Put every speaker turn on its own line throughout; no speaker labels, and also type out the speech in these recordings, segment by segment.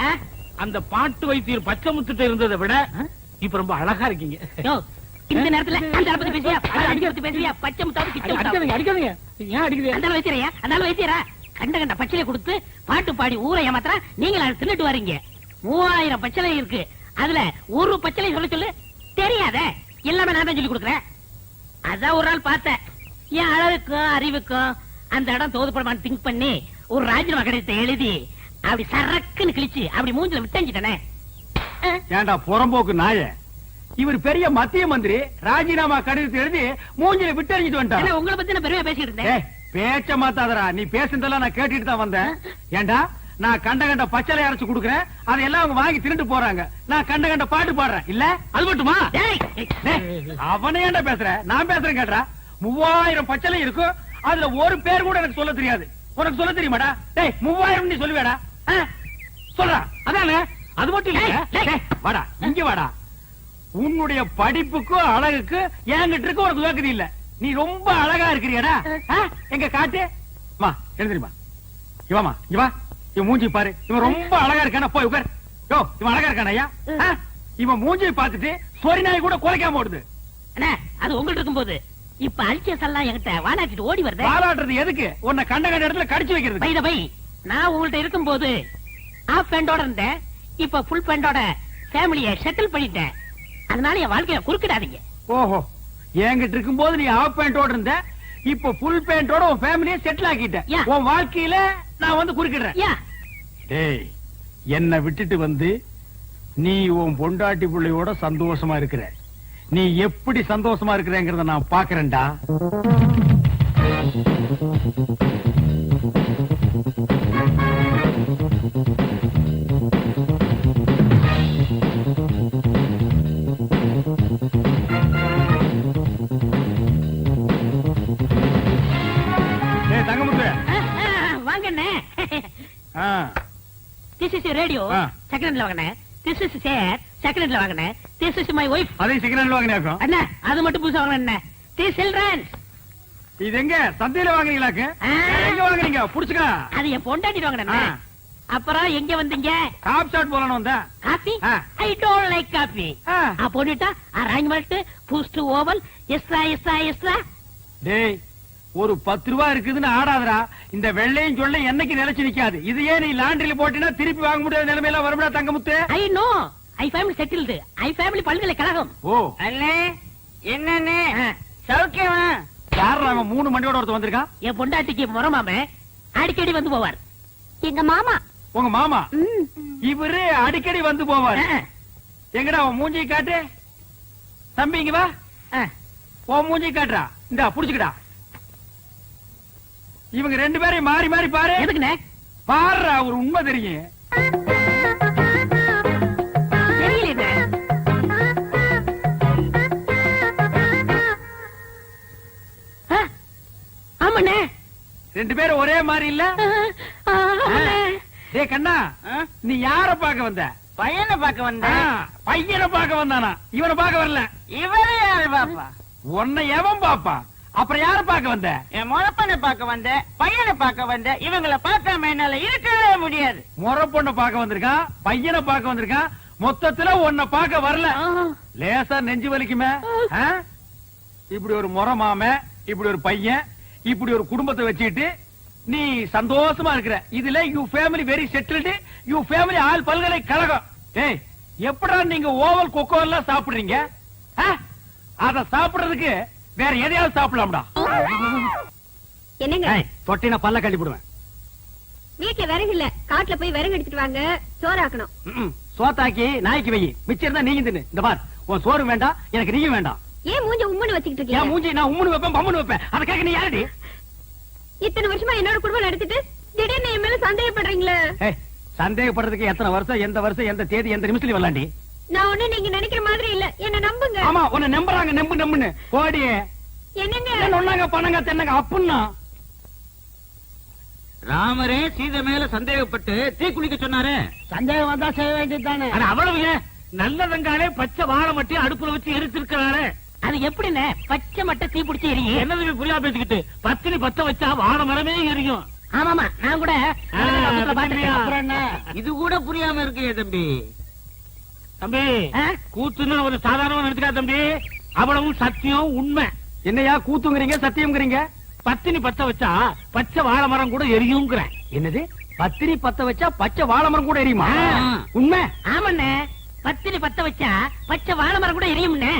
ஆ?
அந்த பாட்டு வைத்தியர் பச்சை முத்துட்டு இருந்ததை விட இப்ப ரொம்ப அழகா இருக்கீங்க.
இந்த நேரத்துல அந்த ஆளை பத்தி பேசுவியா பச்சை முத்தாவது முத்தாவது
அடிக்காதீங்க அடிக்காதீங்க. ஏன் அடிக்குது?
அந்த வைத்தியரையா அந்த வைத்தியரா கண்ட கண்ட பச்சிலை கொடுத்து பாட்டு பாடி ஊரை ஏமாத்திரா நீங்க தின்னுட்டு வரீங்க. மூவாயிரம் பச்சிலை இருக்கு. அதுல ஒரு பச்சிலை சொல்ல சொல்லு. தெரியாத. எல்லாமே நான் தான் சொல்லி கொடுக்குறேன். அதான் ஒரு நாள் பார்த்தேன். என் அழகுக்கும் அறிவுக்கும் அந்த இடம் தோதுப்படமான்னு திங்க் பண்ணி ஒரு ராஜினாமா கடிதத்தை எழுதி அப்படி சரக்குன்னு கிழிச்சு அப்படி மூஞ்சில விட்டஞ்சிட்டனே.
ஏண்டா புறம்போக்கு நாய? இவர் பெரிய மத்திய மந்திரி ராஜினாமா கடிதத்தை எழுதி மூஞ்சில விட்டறிஞ்சிட்டு வந்துட்டான்
உங்களை பத்தி நான் பெருமையா பேசிட்டு இருந்தேன்?
பேச்ச மாத்தாதடா. நீ பேசுனதெல்லாம் நான் கேட்டுட்டு தான் வந்தேன். ஏண்டா நான் கண்ட கண்ட பச்சளை அரைச்சு குடுக்குறேன். அதையெல்லாம் அவங்க வாங்கி தின்னுட்டு போறாங்க. நான் கண்ட கண்ட பாட்டு பாடுறேன். இல்ல? அது மட்டுமா? அவனை ஏன்டா பேசுற? நான் பேசுறேன் கேட்டா மூவாயிரம் பச்சளை இருக்கும் அதுல ஒரு பேர் கூட எனக்கு சொல்ல தெரியாது. உனக்கு சொல்ல தெரியுமாடா? டேய் மூவாயிரம் நீ சொல்லுவேடா? சொல்றா. அதானே? அது மட்டும் இல்ல. வாடா. இங்க வாடா. உன்னுடைய படிப்புக்கும் அழகுக்கு என்கிட்ட இருக்க உனக்கு வேக்குது இல்ல. நீ ரொம்ப அழகா இருக்கிறியடா? எங்க காட்டு? மா எழுந்திரிமா இவாமா இவா இவன் மூஞ்சி பாரு. இவன் ரொம்ப அழகா இருக்கானா? போய் உட்கார் யோ இவன் அழகா இருக்கானா ஐயா? இவன் மூஞ்சி பார்த்துட்டு சொரி நாய் கூட குலைக்காம ஓடுது.
அண்ணே அது உங்கள்ட்ட இருக்கும்போது இப்ப அல்சியஸ் எல்லாம் என்கிட்ட வானாட்டிட்டு ஓடி வருதே.
பாலாட்டுறது எதுக்கு? உன்னை கண்ட கண்ட இடத்துல கடிச்சு வைக்கிறது.
பை. நான் உங்கள்ட்ட இருக்கும்போது ஆஃப் பேண்டோட இருந்தேன். இப்ப ஃபுல் பேண்டோட ஃபேமிலிய செட்டில் பண்ணிட்டேன். அதனால என் வாழ்க்கைய குறுக்கிடாதீங்க.
ஓஹோ. என்கிட்ட இருக்கும்போது நீ ஆஃப் பேண்டோட இருந்த இப்ப ஃபுல் பேண்டோட உன் ஃபேமிலியை செட்டில் ஆக்கிட்ட.
யா.
உன் வாழ்க்கையில நான் வந்து குறுக்கிடுறேன். டேய் என்ன விட்டுட்டு வந்து நீ உன் பொண்டாட்டி பிள்ளையோட சந்தோஷமா இருக்கிற. நீ எப்படி சந்தோஷமா இருக்கிறேங்கிறத நான் பாக்குறேன்டா.
திஸ் இஸ் ரேடியோ
ஆ.
செகண்ட் ஹேண்ட்ல வாங்கினேன். திஸ் இஸ் சேர் செகண்ட் ஹேண்ட்ல வாங்கினேன். திஸ் இஸ் மை ஒய்ஃப்
அதையும் சிக்கன் வாங்கினாக்கும்
அண்ணா அது மட்டும் புதுசா வாங்கினேன் திஸ் சில்ட்ரன்ஸ்
இது எங்க? சந்தையில வாங்குறீங்களாக்கு
ஆ.
எங்க வாங்குறீங்க? புடிச்சுக்க.
அது என் பொண்டாட்டி வாங்கினேன். அப்புறம் எங்க வந்தீங்க?
காப் ஷாட் போலன்னு வந்தேன்.
காபி
ஆ.
ஐ டோன்ட் லைக் காபி போட்டுட்டா அரேஞ்ச்மெண்ட் பூஸ்ட் ஓவல் எஸ்ட்ரா எஸ்ட்ரா எஸ்ட்ரா
டேய் ஒரு பத்து ரூபா இருக்குதுன்னு ஆடாதடா. இந்த வெள்ளையும் சொல்ல என்னைக்கு நிலைச்சு நிக்காது. இது ஏன் நீ லாண்டரியில போட்டினா திருப்பி வாங்க முடியாத நிலைமையில வரும்டா Thangamuthu?
I know. I family settled I family பல்கலைக்கழகம்
ஓ.
அண்ணே என்னண்ணே?
ஆ.
சௌக்கியமா?
யார் அவன் மூணு மண்டியோட ஒருத்தர் வந்திருக்கான்
என் பொண்டாட்டிக்கு முறமாம அடிக்கடி வந்து போவார்.
எங்க மாமா.
உங்க மாமா. இவரு அடிக்கடி வந்து போவார். எங்கடா உன் மூஞ்சி காட்டு? தம்பி இங்க வா. உன் மூஞ்சி காட்டுறா. இந்தா புடிச்சுக்கடா. இவங்க ரெண்டு பேரையும் மாறி மாறி பாரு.
எதுக்குண்ணே?
பாருடா ஒரு உண்மை தெரியும் ரெண்டு பேரும் ஒரே மாதிரி இல்ல. டேய் கண்ணா? நீ யார பார்க்க வந்த?
பையனை பார்க்க
ஆ,
வந்தேன்
பையனை பார்க்க வந்தானா? இவனை பார்க்க வரல.
இவரு யாரு பாப்பா?
உன்னை எவன் பாப்பா? அப்புறம் யார பார்க்க வந்த?
என் முழப்பனை பார்க்க வந்தேன் பையனை பார்க்க வந்தேன் இவங்களை பார்க்காம என்னால இருக்கவே முடியாது.
முறை பொண்ணை பார்க்க வந்திருக்கான் பையனை பார்க்க வந்திருக்கான் மொத்தத்துல உன்னை பார்க்க வரல. லேசா நெஞ்சு வலிக்குமே? ஆ? இப்படி ஒரு முறை மாம இப்படி ஒரு பையன் இப்படி ஒரு குடும்பத்தை வச்சுக்கிட்டு நீ சந்தோஷமா இருக்கிற. இதுல you family very settled you family all பல்கலைக்கழகம். ஏய் எப்படா நீங்க ஓவல் கொக்கோ எல்லாம் சாப்பிடுறீங்க? ஆ? அத சாப்பிடுறதுக்கு வேற எதையாவது சாப்பிடலாம்டா.
என்னங்க?
தொட்டினா பல்ல கட்டி போடுவேன்.
வீட்டுல விறகு இல்ல. காட்டுல போய் விறகு எடுத்துட்டு வாங்க. சோறாக்கணும்.
சோத்தாக்கி நாய்க்கு வை. மிச்சம் இருந்தா நீங்க தின்னு. இந்த பார். உன் சோறு வேண்டாம் எனக்கு நீயும் வேண்டாம்.
ஏன் மூஞ்ச உம்முன்னு வச்சுக்கிட்டு இருக்கீங்க?
மூஞ்சி நான் உம்முன்னு வைப்பேன் பம்முன்னு வைப்பேன். அதை கேட்க நீ யாரடி?
இத்தனை வருஷமா என்னோட குடும்பம் நடத்திட்டு திடீர்னு என் மேல சந்தேகப்படுறீங்களே?
சந்தேகப்படுறதுக்கு எத்தனை வருஷம் எந்த வருஷம் எந்த தேதி எந்த நிமிஷத்துல வரலாண்டி?
நான் ஒண்ணு நீங்க நினைக்கிற மாதிரி இல்ல. என்ன நம்புங்க.
ஆமா உன்னை நம்புறாங்க நம்பு நம்புன்னு. போடி
என்னங்க?
ஒன்னாங்க பண்ணங்க தென்னங்க அப்புன்னா?
ராமரே சீதை மேல சந்தேகப்பட்டு தீ குளிக்க சொன்னாரு.
சந்தேகம் வந்தா செய்ய வேண்டியதுதானே?
ஆனா அவ்வளவு ஏன் நல்லதங்காலே பச்சை வாழை மட்டும் அடுப்புல வச்சு எரிச்சிருக்கிறாரு
அது எப்படிண்ணே? பச்சை மட்டை தீ பிடிச்சி எரியும்
என்னது புரியா பேசிக்கிட்டு? பத்தினி பத்த வச்சா வாழை மரமே எரியும்.
ஆமாமா நான் கூட?
இது கூட புரியாம இருக்கு தம்பி.
தம்பி? கூத்துன்னு ஒரு சாதாரணமா நினைச்சுக்கா தம்பி. அவ்வளவும் சத்தியம் உண்மை.
என்னையா கூத்துங்கிறீங்க சத்தியம்ங்கிறீங்க?
பத்தினி பத்த வச்சா பச்சை வாழை மரம் கூட எரியுங்கிறேன்
என்னது? பத்திரி பத்த வச்சா பச்சை வாழை மரம் கூட எரியுமா. உண்மை?
ஆமாண்ணே. பத்தினி பத்த வச்சா பச்சை வாழை மரம் கூட எரியும்ண்ணே.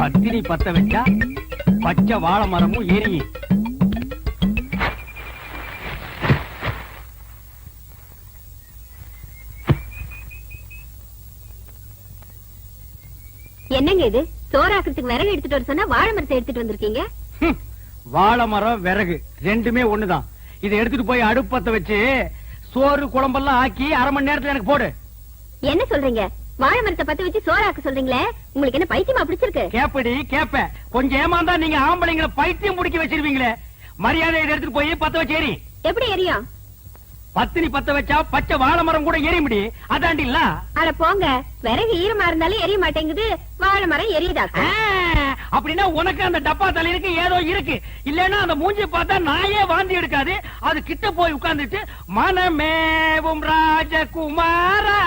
பத்திரி பத்த வச்சா பச்சை வாழை மரமும் எரியும்.
என்னங்க இது? சோறாக்குறதுக்கு விறகு எடுத்துட்டு வர சொன்னா வாழை மரத்தை எடுத்துட்டு வந்திருக்கீங்க?
வாழை மரம் விறகு ரெண்டுமே ஒண்ணுதான். இதை எடுத்துட்டு போய் அடுப்பத்த வச்சு சோறு குழம்பெல்லாம் ஆக்கி அரை மணி நேரத்துல எனக்கு போடு.
என்ன சொல்றீங்க? வாழை மரத்தை பத்த வச்சு சோறாக்க சொல்றீங்களே? உங்களுக்கு என்ன பைத்தியமா பிடிச்சிருக்கு?
கேப்படி கேப்ப. கொஞ்சம் ஏமாந்தா நீங்க ஆம்பளைங்களை பைத்தியம் முடிக்க வச்சிருவீங்களே. மரியாதை இதை எடுத்துட்டு போய் பத்த வச்சு எரி
எப்படி எரியும்
பத்தினி பத்த வச்சா பச்சை வாழை மரம் கூட எரிய முடி அதாண்டி இல்ல?
அட போங்க. விறகு ஈரமா இருந்தாலும் எரிய மாட்டேங்குது. வாழை மரம் எரியுதாக்க
ஆ, அப்படின்னா உனக்கு அந்த டப்பா தலையிருக்கு ஏதோ இருக்கு. இல்லன்னா அந்த மூஞ்சி பார்த்தா நாயே வாந்தி எடுக்காது. அது கிட்ட போய் உட்கார்ந்துட்டு மனமேவும் ராஜகுமாரா.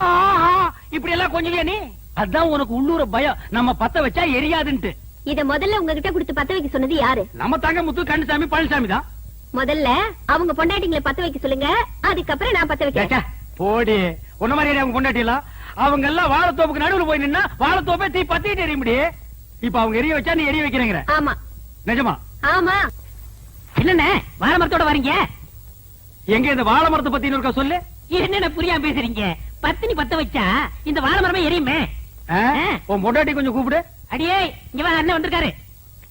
ஆஹா இப்படி எல்லாம் கொஞ்சம் நீ? அதான் உனக்கு உள்ளூர பயம். நம்ம பத்த வச்சா எரியாதுன்ட்டு.
இத முதல்ல உங்ககிட்ட கொடுத்து பத்த வைக்க சொன்னது யாரு?
நம்ம தங்க முத்து கண்ணுசாமி பழனிசாமி தான்.
முதல்ல அவங்க பொண்டாட்டிங்களை பத்த வைக்க சொல்லுங்க. அதுக்கப்புறம் நான் பத்த வைக்கிறேன்.
போடி. உன்ன மாதிரி அவங்க கொண்டாட்டிலாம் அவங்க எல்லாம் வாழைத்தோப்புக்கு நடுவுல போய் நின்னா வாழைத்தோப்பே தீ பத்திட்டு எரிய முடி இப்ப அவங்க எரிய வச்சா நீ எரிய வைக்கிறேங்கிற.
ஆமா.
நிஜமா?
ஆமா.
என்னண்ணே? வாழை மரத்தோட வரீங்க?
எங்க இந்த வாழை மரத்தை பத்தி இருக்கா சொல்லு.
என்னென்ன புரியாம பேசுறீங்க? பத்தினி பத்த வச்சா இந்த வாழை மரமே எரியுமே.
உன் பொண்டாட்டி கொஞ்சம் கூப்பிடு.
அடியே இங்க அண்ணன் வந்திருக்காரு.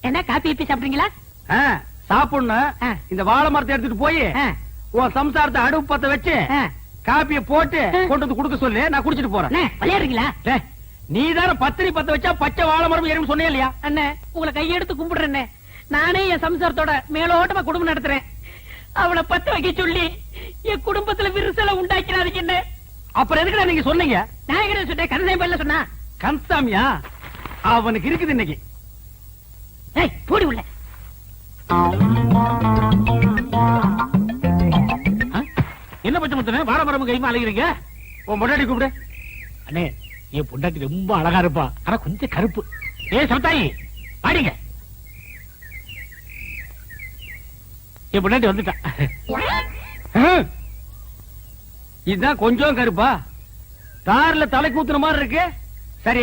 என்ன காப்பி இப்பி சாப்பிடுறீங்களா?
சாப்பிடணும். இந்த வாழை மரத்தை எடுத்துட்டு போய் உன் சம்சாரத்தை அடுப்பு பத்த வச்சு. காப்பிய போட்டு. கொண்டு வந்து கொடுக்க சொல்லு. நான் குடிச்சிட்டு போறேன்.
விளையாடுறீங்களா?
நீ தானே பத்திரி பத்த வச்சா பச்சை வாழை மரம் எறும்பு சொன்னே இல்லையா?
அண்ணே உங்களை கையெடுத்து கும்பிடுறேன் நானே என் சம்சாரத்தோட மேலோட்டமா குடும்பம் நடத்துறேன். அவளை பத்த வைக்க சொல்லி என் குடும்பத்துல விரிசலை உண்டாக்கிறாதீங்க என்ன
அப்புறம் எதுக்குடா நீங்க சொன்னீங்க?
நான் என்ன சொன்னேன் கருதை பல்ல சொன்னா.
கன்சாமியா? அவனுக்கு இருக்குது இன்னைக்கு.
போடி உள்ள?
என்ன பச்சை முத்தனே? வாழை மரம் கைமா அலைகிறீங்க
உன் பொண்டாட்டி கூப்பிடு.
அண்ணே என் பொண்டாட்டி ரொம்ப அழகா இருப்பா. ஆனா கொஞ்சம் கருப்பு. ஏ சமத்தாயி பாடிங்க என் பொண்டாட்டி வந்துட்டா.
ஹம். இதுதான் கொஞ்சம் கருப்பா. தார்ல தலை கூத்துன மாதிரி இருக்கு. சரி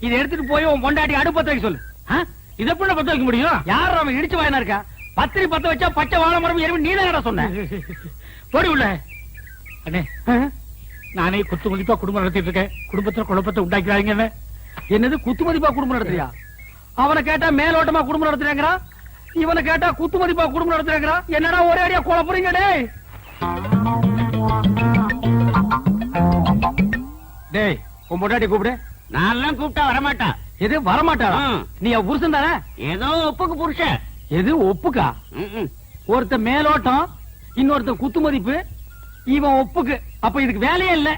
இதை எடுத்துட்டு போய் உன் பொண்டாட்டி அடுப்பத்த சொல்லு.
ஆ? இதை எப்படி பத்த வைக்க முடியும்?
யார் அவன் இடிச்சு வாயனா இருக்கா? பத்திரி பத்த வச்சா பச்சை வாழை மரம் எறும்பு நீ தான் சொன்ன?
போடி உள்ள. அண்ணே நானே குத்து மதிப்பா குடும்பம் நடத்திட்டு இருக்கேன். குடும்பத்துல குழப்பத்தை உண்டாக்கிறாங்க என்ன
என்னது குத்து மதிப்பா குடும்பம் நடத்துறியா? அவனை கேட்டா மேலோட்டமா குடும்பம் நடத்துறேங்கிறான் இவனை கேட்டா குத்து மதிப்பா குடும்பம் நடத்துறேங்கிறான் என்னடா ஒரே அடியா குழப்பறீங்க டேய்? டேய் உன் பொண்டாட்டி கூப்பிடு.
நான் கூப்பிட்டா வரமாட்டா.
எது வரமாட்டாளா?
ம்.
நீ புருஷன் தானே?
ஏதோ ஒப்புக்கு புருஷன்
எது ஒப்புக்கா. ஒருத்த மேலோட்டம் இன்னொருத்த குத்து மதிப்பு இவன் ஒப்புக்கு. அப்ப இதுக்கு வேலையே இல்ல.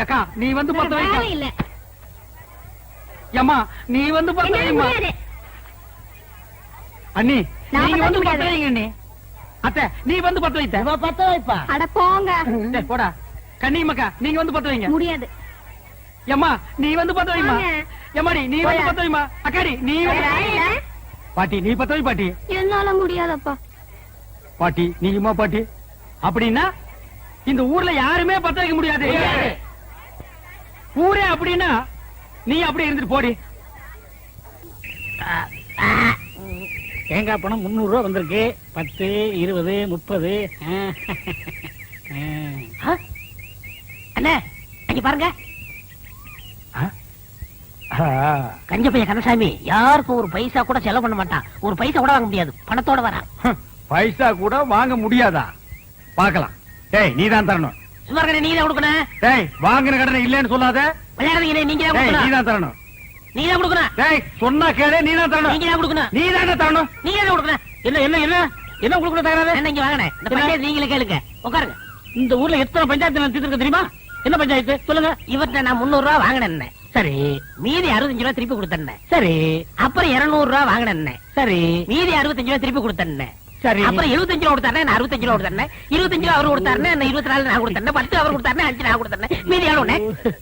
ஏக்கா நீ வந்து பத்த
வேலை
வைக்க.
இல்ல.
ஏம்மா நீ வந்து பத்த
முடியாது
அண்ணி நீங்க
பத்த
வந்து
முடியாது.
பத்த வைங்க அண்ணி. அத்தை நீ வந்து பத்த வைத்த.
பத்த வைப்பா?
அட போங்க.
டேய், போடா. கண்ணி மக்கா நீங்க வந்து பத்த வைங்க.
முடியாது.
எம்மா நீ வந்து பத்த வைமா. எம்மாடி நீ வந்து
போயா.
பத்த வைமா அக்காடி நீ வந்து
வேலை.
பாட்டி நீ பத்த வை பாட்டி.
என்னால முடியாதப்பா.
பாட்டி நீயுமா பாட்டி. அப்படின்னா இந்த ஊர்ல யாருமே பத்த வைக்க முடியாது. ஊரே அப்படின்னா நீ அப்படி இருந்துட்டு போடி.
தேங்காய் பணம் முந்நூறு ரூபா வந்திருக்கு. பத்து இருபது முப்பது?
அண்ணே இங்க பாருங்க. கஞ்ச பையன் கந்தசாமி யாருக்கும் ஒரு பைசா கூட செலவு பண்ண மாட்டான். ஒரு பைசா கூட வாங்க முடியாது. பணத்தோட வரான்.
பைசா கூட வாங்க முடியாதா? பார்க்கலாம். டேய் நீ தான் தரணும்.
இருக்கண்ணே, நீங்க தான் கொடுக்கணும்.
டேய் வாங்கின கடனை இல்லைன்னு சொல்லாத.
விளையாடுறீங்க நீங்க
நீ தான் தரணும்.
நீங்க தான் கொடுக்கணும்.
டேய் சொன்னா கேளு நீ தான் தரணும்.
நீங்க தான் கொடுக்கணும்?
நீ தானே தரணும்.
நீங்க தான் கொடுக்கணும்?
என்ன என்ன என்ன? என்ன உங்களுக்கு தகராறு?
இங்க இந்த
என்ன?
பஞ்சாயத்து நீங்களே கேளுங்க. உட்காருங்க.
இந்த ஊர்ல எத்தனை பஞ்சாயத்து நான் தீர்த்திருக்க தெரியுமா? என்ன பஞ்சாயத்து? சொல்லுங்க.
இவர்ட்ட நான் முன்னூறு ரூபா வாங்கினேன்
சரி.
மீதி அறுபத்தஞ்சு ரூபா திருப்பி கொடுத்தேன்
சரி.
அப்புறம் இருநூறு ரூபா வாங்கினேன்
சரி.
மீதி அறுபத்தஞ்சு ரூபா திருப்பி கொடுத்தேன்
சரி.
அப்புறம் எழுபத்தஞ்சு ரூபா கொடுத்தாரு நான் அறுபத்தஞ்சு ரூபா கொடுத்தேன் இருபத்தஞ்சு ரூபா அவர் கொடுத்தாரு நான் இருபத்தி நாலு நான் கொடுத்தேன் பத்து அவர் கொடுத்தாரு அஞ்சு நான் கொடுத்தேன் மீதி எவ்வளவு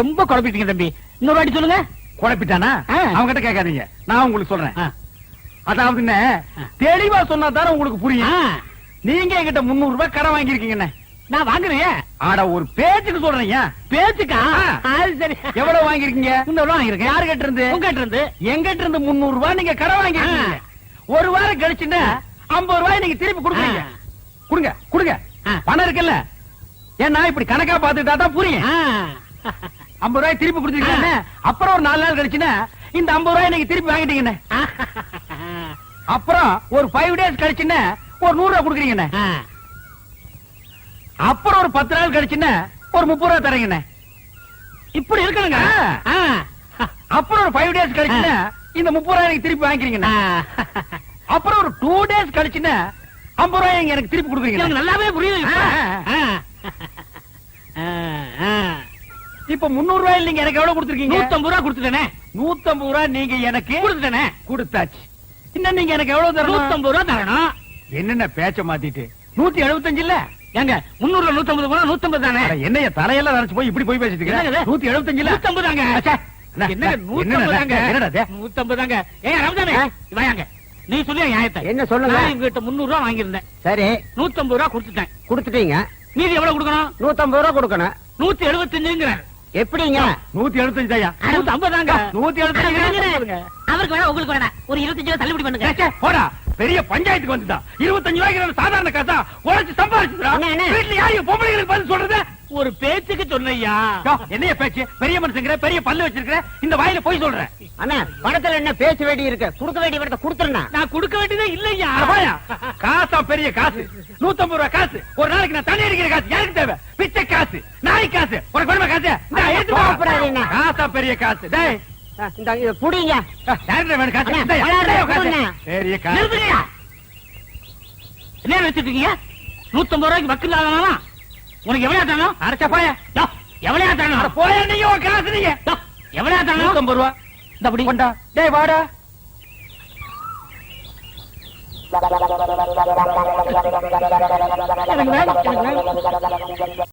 ரொம்ப குழப்பிட்டீங்க தம்பி. இன்னொரு வாட்டி சொல்லுங்க.
குழப்பிட்டானா?
ஆ.
அவங்க கிட்ட கேட்காதீங்க. நான் உங்களுக்கு சொல்றேன். அதாவது என்ன, தெளிவா சொன்னா தானே உங்களுக்கு புரியும்? நீங்க என்கிட்ட முன்னூறு ரூபாய் கடன் வாங்கியிருக்கீங்கண்ணே.
நான் வாங்குறேன்.
ஆட ஒரு பேச்சுக்கு சொல்றீங்க
பேச்சுக்கா. அது சரி.
எவ்வளவு வாங்கிருக்கீங்க
முன்னூறு வாங்கிருக்கேன்
யாரு கிட்ட இருந்து?
உங்ககிட்ட இருந்து
எங்கிட்ட இருந்து முன்னூறு ரூபாய் நீங்க கடன் வாங்கிருக்கீங்க ஒரு வாரம் கழிச்சுன்னா ஐம்பது ரூபாய் நீங்க திருப்பி கொடுக்குறீங்க. கொடுங்க கொடுங்க. பணம் இருக்குல்ல? ஏன்னா இப்படி கணக்கா பாத்துட்டா தான் புரியும். ஐம்பது ரூபாய் திருப்பி கொடுத்துருக்கீங்க அப்புறம் ஒரு நாலு நாள் கழிச்சுன்னா இந்த ஐம்பது ரூபாய் நீங்க திருப்பி வாங்கிட்டீங்கண்ணே அப்புறம் ஒரு ஃபைவ் டேஸ் கழிச்சுன்னா ஒரு நூறு ரூபாய் கொடுக்குறீங்கண்ணே. அப்புறம் ஒரு பத்து நாள் கழிச்சுன்னா ஒரு முப்பது ரூபாய் தரீங்கண்ணே
இப்படி இருக்கணுங்க.
அப்புறம் ஒரு ஃபைவ் டேஸ் கழிச்சுன்னா இந்த முப்பது ரூபாய் எனக்கு திருப்பி வாங்கிக்கிறீங்கண்ணே. அப்புறம் ஒரு டூ டேஸ் கழிச்சுன்னா ஐம்பது ரூபாய் எனக்கு திருப்பி கொடுக்குறீங்க
நல்லாவே புரியுது இப்ப
முன்னூறு ரூபாய் நீங்க எனக்கு எவ்வளவு கொடுத்துருக்கீங்க?
நூத்தம்பது ரூபா கொடுத்துட்டேனே.
நூத்தம்பது ரூபாய் நீங்க எனக்கு
கொடுத்துட்டேனே.
கொடுத்தாச்சு. இன்னும் நீங்க எனக்கு எவ்வளவு தரணும்?
நூத்தம்பது ரூபா தரணும்.
என்னென்ன பேச்ச மாத்திட்டு? நூத்தி எழுபத்தஞ்சு இல்ல?
ஏங்க முன்னூறுல நூத்தம்பது போனா நூத்தம்பது தானே?
அட, என்னய்யா தலையெல்லாம் நினைச்சு போய் இப்படி போய் பேசிட்டு நூத்தி எழுபத்தஞ்சு இல்ல?
நூத்தம்பது தாங்க.
என்ன, என்ன,
நூத்தம்பது தாங்க? நூத்தம்பது தாங்க. ஏன் ரமதானே வாயாங்க. நீ சொல்லி நியாயத்தை?
என்ன சொல்லுங்க?
இவங்கிட்ட முன்னூறு ரூபா வாங்கியிருந்தேன்.
சரி.
நூத்தம்பது ரூபா கொடுத்துட்டேன்.
கொடுத்துட்டீங்க.
மீதி எவ்வளவு கொடுக்கணும்?
நூத்தம்பது ரூபா கொடுக்கணும்.
நூத்தி எழுபத்தஞ்சுங்கிறார்
எப்படிங்க?
நூத்தி எழுபத்தஞ்சு
நூத்தி ஐம்பது தாங்க.
நூத்தி எழுபத்தஞ்சு
அவருக்கு வேணா உங்களுக்கு வேணா ஒரு இருபத்தஞ்சு ரூபா தள்ளுபடி பண்ணுங்க.
போடா. பெரிய பஞ்சாயத்துக்கு வந்துட்டான் இருபத்தஞ்சு ரூபாய்க்கு சாதாரண காசா உழைச்சு
அண்ணா.
வீட்டுல யாரு பொம்பளைங்களுக்கு பதில் சொல்றது?
ஒரு பேச்சுக்கு சொன்னையா
என்னைய பேச்சு? பெரிய மனுஷங்கிற பெரிய பல்லு வச்சிருக்கிற இந்த வாயில போய் சொல்றேன்
அண்ணா பணத்துல என்ன பேச வேண்டி இருக்கு? கொடுக்க வேண்டிய பணத்தை கொடுத்துருண்ணா.
நான் கொடுக்க வேண்டியதே இல்லையா?
காசா பெரிய காசு. நூத்தம்பது ரூபாய் காசு. ஒரு நாளைக்கு நான் தண்ணி அடிக்கிற காசு. எனக்கு தேவை? பிச்சை காசு. நாய் காசு. உனக்கு வேணுமா காசு. காசா பெரிய காசு. டேய்.
புடிங்க
யாருக்கு. பெரிய காசு.
என்ன வச்சிட்டு இருக்கீங்க? நூத்தம்பது ரூபாய்க்கு வக்கு இல்லாதவனா உனக்கு எவ்வளவு தரணும்
அரைச்சா போயா.
எவ்வளவு தரணும்
போயா நீங்க காசு நீங்க.
எவ்வளவு தரணும்
நூத்தம்பது ரூபா.
தபடி அப்படி
கொண்டா. டேய் வாடா.
எனக்கு வேணும், எனக்கு வேணும்.